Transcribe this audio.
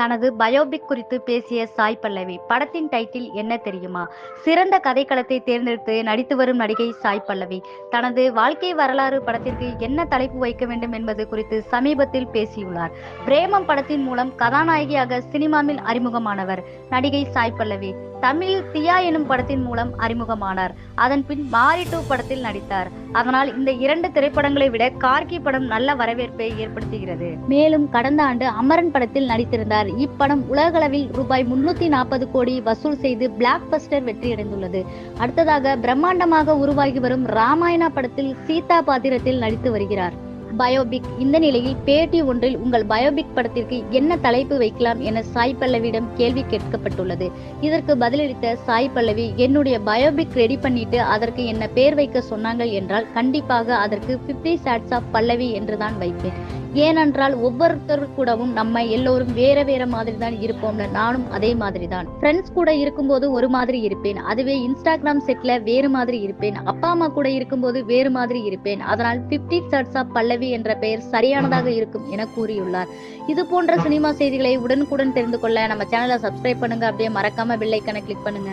தனது பயோபிக் குறித்து பேசிய சாய் பல்லவி. படத்தின் டைட்டில் என்ன தெரியுமா? சிறந்த கதைக்களத்தை தேர்ந்தெடுத்து நடித்து வரும் நடிகை சாய் பல்லவி. தனது வாழ்க்கை வரலாறு படத்திற்கு என்ன தலைப்பு வைக்க வேண்டும் என்பது குறித்து சமீபத்தில் பேசியுள்ளார். பிரேமம் படத்தின் மூலம் கதாநாயகியாக சினிமாவில் அறிமுகமானவர் நடிகை சாய் பல்லவி. தமிழில் தியா எனும் படத்தின் மூலம் அறிமுகமானார். அதன் பின் மாரி டூ படத்தில் நடித்தார். அதனால் இந்த இரண்டு திரைப்படங்களை விட கார்கி படம் நல்ல வரவேற்பை ஏற்படுத்துகிறது. மேலும் கடந்த ஆண்டு அமரன் படத்தில் நடித்திருந்தார். இப்படம் உலகளவில் ரூபாய் முன்னூத்தி நாற்பது கோடி வசூல் செய்து பிளாக் பஸ்டர் வெற்றியடைந்துள்ளது. அடுத்ததாக பிரம்மாண்டமாக உருவாகி வரும் ராமாயணா படத்தில் சீதா பாத்திரத்தில் நடித்து வருகிறார். பயோபிக் இந்த நிலையில் பேட்டி ஒன்றில் உங்கள் பயோபிக் படத்திற்கு என்ன தலைப்பு வைக்கலாம் என சாய் பல்லவியிடம் கேள்வி கேட்கப்பட்டுள்ளது. இதற்கு பதிலளித்த சாய் பல்லவி என்னுடைய பயோபிக் ரெடி பண்ணிட்டு அதற்கு என்ன பேர் வைக்க சொன்னாங்க என்றால் கண்டிப்பாக அதற்கு ஃபிஃப்டி சாட்ஸ் ஆஃப் பல்லவி என்றுதான் வைப்பேன். ஏனென்றால் ஒவ்வொருத்தர் கூடவும் நம்ம எல்லோரும் வேற வேற மாதிரி தான் இருப்போம்ல நானும் அதே மாதிரி தான் ஃப்ரெண்ட்ஸ் கூட இருக்கும்போது ஒரு மாதிரி இருப்பேன். அதுவே இன்ஸ்டாகிராம் செட்ல வேறு மாதிரி இருப்பேன். அப்பா அம்மா கூட இருக்கும்போது வேறு மாதிரி இருப்பேன். அதனால் பிப்டி சர்ட்ஸ் ஆஃப் பல்லவி என்ற பெயர் சரியானதாக இருக்கும் என கூறியுள்ளார். இது போன்ற சினிமா செய்திகளை உடனுக்குடன் தெரிந்து கொள்ள நம்ம சேனலை சப்ஸ்கிரைப் பண்ணுங்க. அப்படியே மறக்காம பெல் கிளிக் பண்ணுங்க.